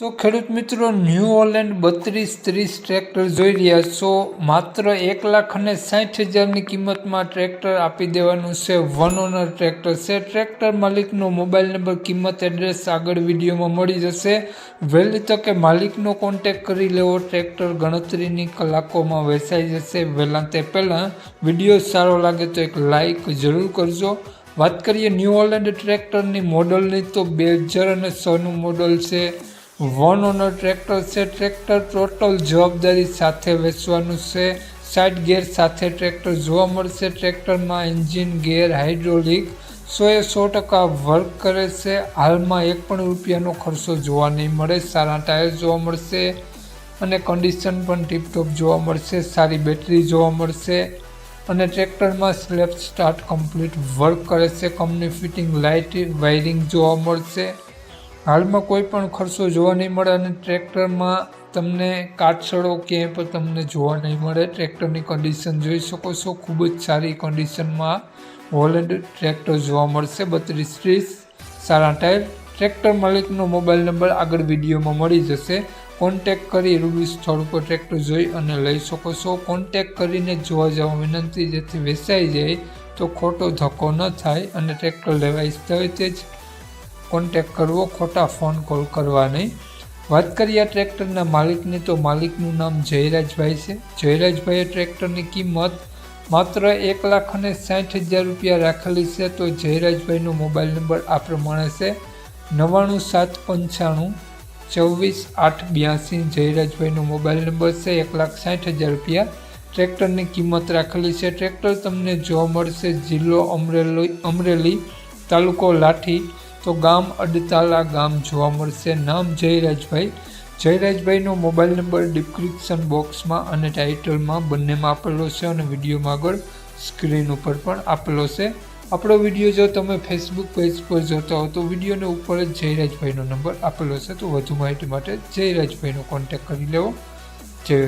તો ખેડૂત મિત્રો ન્યૂ ઓલેન્ડ બત્રીસ ત્રીસ ટ્રેક્ટર જોઈ રહ્યા છો. માત્ર એક લાખ અને સાઠ હજારની કિંમતમાં ટ્રેક્ટર આપી દેવાનું છે. વન ઓનર ટ્રેક્ટર છે. ટ્રેક્ટર માલિકનો મોબાઈલ નંબર, કિંમત, એડ્રેસ આગળ વિડીયોમાં મળી જશે. વહેલી તકે માલિકનો કોન્ટેક કરી લેવો. ટ્રેક્ટર ગણતરીની કલાકોમાં વેચાઈ જશે. વહેલા તે પહેલાં વીડિયો સારો લાગે તો એક લાઈક જરૂર કરજો. વાત કરીએ ન્યૂ ઓલેન્ડ ટ્રેક્ટરની મોડલની, તો બે હજાર અને સોનું મોડલ છે. વન ઓનર ટ્રેક્ટર છે ટ્રેક્ટર ટોટલ જવાબદારી સાથે વેચવાનું છે. સાઇડ ગેર સાથે ટ્રેક્ટર જોવા મળશે. ટ્રેક્ટરમાં એન્જિન ગેર હાઇડ્રોલિક સો એ સો ટકા વર્ક કરે છે. હાલમાં એક પણ રૂપિયાનો ખર્ચો જોવા નહીં મળે. સારા ટાયર જોવા મળશે અને કન્ડિશન પણ ટીપટોપ જોવા મળશે. સારી બેટરી જોવા મળશે અને ટ્રેક્ટરમાં સ્લેપ સ્ટાર્ટ કમ્પ્લીટ વર્ક કરે છે. કંપની ફિટિંગ લાઇટ વાયરિંગ જોવા મળશે. હાલમાં કોઈ પણ ખર્ચો જોવા નહીં મળે અને ટ્રેક્ટરમાં તમને કાટસળો ક્યાંય પણ તમને જોવા નહીં મળે. ટ્રેક્ટરની કન્ડિશન જોઈ શકો છો. ખૂબ જ સારી કન્ડિશનમાં હોલેન્ડ ટ્રેક્ટર જોવા મળશે. બત્રીસ ત્રીસ સારા ટાયર ટ્રેક્ટર માલિકનો મોબાઈલ નંબર આગળ વિડીયોમાં મળી જશે. કોન્ટેક કરી રૂબી સ્થળ ઉપર ટ્રેક્ટર જોઈ અને લઈ શકો છો. કોન્ટેક કરીને જોવા જવા વિનંતી, જેથી વેચાઈ જાય તો ખોટો ધક્કો ન થાય અને ટ્રેક્ટર લેવા ઈચ્છતા હોય તે જ કોન્ટેક કરવો, ખોટા ફોન કોલ કરવા નહીં વાત કરીએ આ ટ્રેક્ટરના માલિકની, તો માલિકનું નામ જયરાજભાઈ છે. જયરાજભાઈએ ટ્રેક્ટરની કિંમત માત્ર એક લાખ અને સાઠ હજાર રૂપિયા રાખેલી છે, તો જયરાજભાઈનો મોબાઈલ નંબર આ પ્રમાણે છે. નવ્વાણું સાત પંચાણું ચોવીસ આઠ બ્યાસી જયરાજભાઈનો મોબાઈલ નંબર છે, એક લાખ સાઠ હજાર રૂપિયા. ટ્રેક્ટરની કિંમત રાખેલી છે. ટ્રેક્ટર તમને જોવા મળશે જિલ્લો અમરેલી અમરેલી તાલુકો લાઠી તો ગામ અડતાલા ગામ જોવા મળશે. નામ જયરાજભાઈ. જયરાજભાઈનો મોબાઈલ નંબર ડિસ્ક્રિપ્શન બોક્સમાં અને ટાઇટલમાં બંનેમાં આપેલો છે અને વિડીયોમાં આગળ સ્ક્રીન ઉપર પણ આપેલો છે. આપણો વીડિયો જો તમે ફેસબુક પેજ પર જોતા હો તો વિડીયોને ઉપર જ જયરાજભાઈનો નંબર આપેલો છે. તો વધુ માહિતી માટે જયરાજભાઈનો કોન્ટેક્ટ કરી લેવો. જય